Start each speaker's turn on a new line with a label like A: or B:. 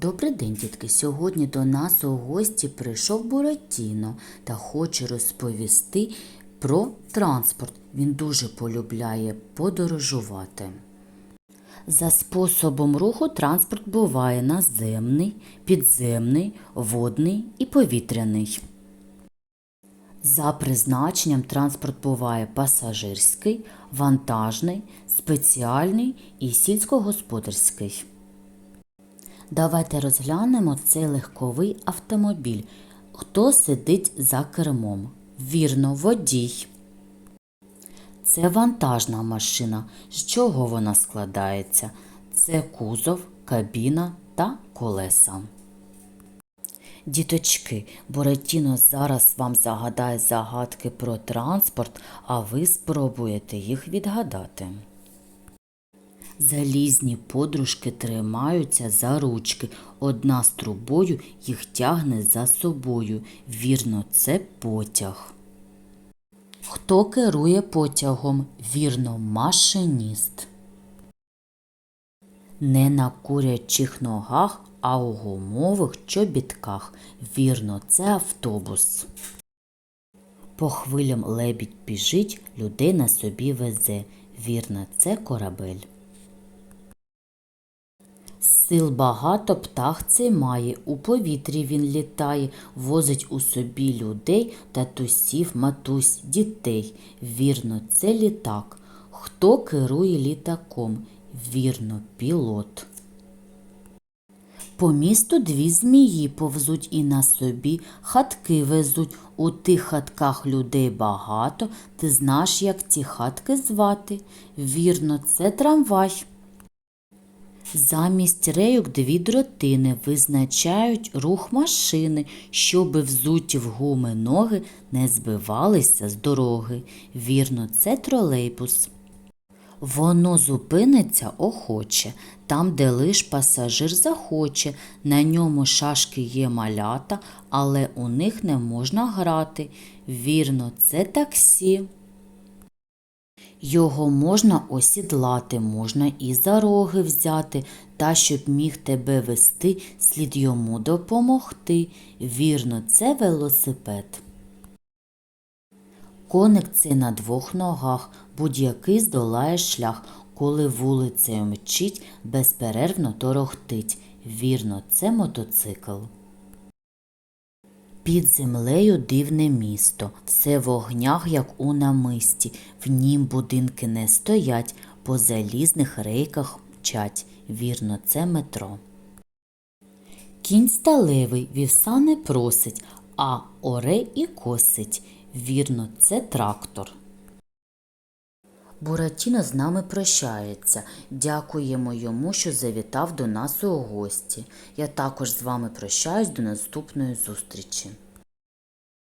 A: Добрий день, дітки. Сьогодні до нас у гості прийшов Буратіно та хоче розповісти про транспорт. Він дуже полюбляє подорожувати. За способом руху транспорт буває наземний, підземний, водний і повітряний. За призначенням транспорт буває пасажирський, вантажний, спеціальний і сільськогосподарський. Давайте розглянемо цей легковий автомобіль. Хто сидить за кермом? Вірно, водій. Це вантажна машина. З чого вона складається? Це кузов, кабіна та колеса. Діточки, Буратіно зараз вам загадає загадки про транспорт, а ви спробуєте їх відгадати. Залізні подружки тримаються за ручки, одна з трубою їх тягне за собою. Вірно, це потяг. Хто керує потягом? Вірно, машиніст. Не на курячих ногах, а у гумових чобітках. Вірно, це автобус. По хвилям лебідь біжить, на собі везе. Вірно, це корабель. Сил багато птах цей має, у повітрі він літає, возить у собі людей, татусів, матусь, дітей. Вірно, це літак. Хто керує літаком? Вірно, пілот. По місту дві змії повзуть і на собі хатки везуть. У тих хатках людей багато. Ти знаєш, як ці хатки звати? Вірно, це трамвай. Замість рейок дві дротини визначають рух машини, щоби взуті в гуми ноги не збивалися з дороги. Вірно, це тролейбус. Воно зупиниться охоче, там, де лиш пасажир захоче. На ньому шашки є малята, але у них не можна грати. Вірно, це таксі. Його можна осідлати, можна і за роги взяти, та щоб міг тебе вести, слід йому допомогти. Вірно, це велосипед. Коник це на двох ногах, будь-який здолає шлях, коли вулицею мчить, безперервно торохтить. Вірно, це мотоцикл. Під землею дивне місто, все в огнях, як у намисті, в нім будинки не стоять, по залізних рейках мчать. Вірно, це метро. Кінь сталевий вівса не просить, а оре і косить. Вірно, це трактор. Буратіно з нами прощається. Дякуємо йому, що завітав до нас у гості. Я також з вами прощаюсь до наступної зустрічі.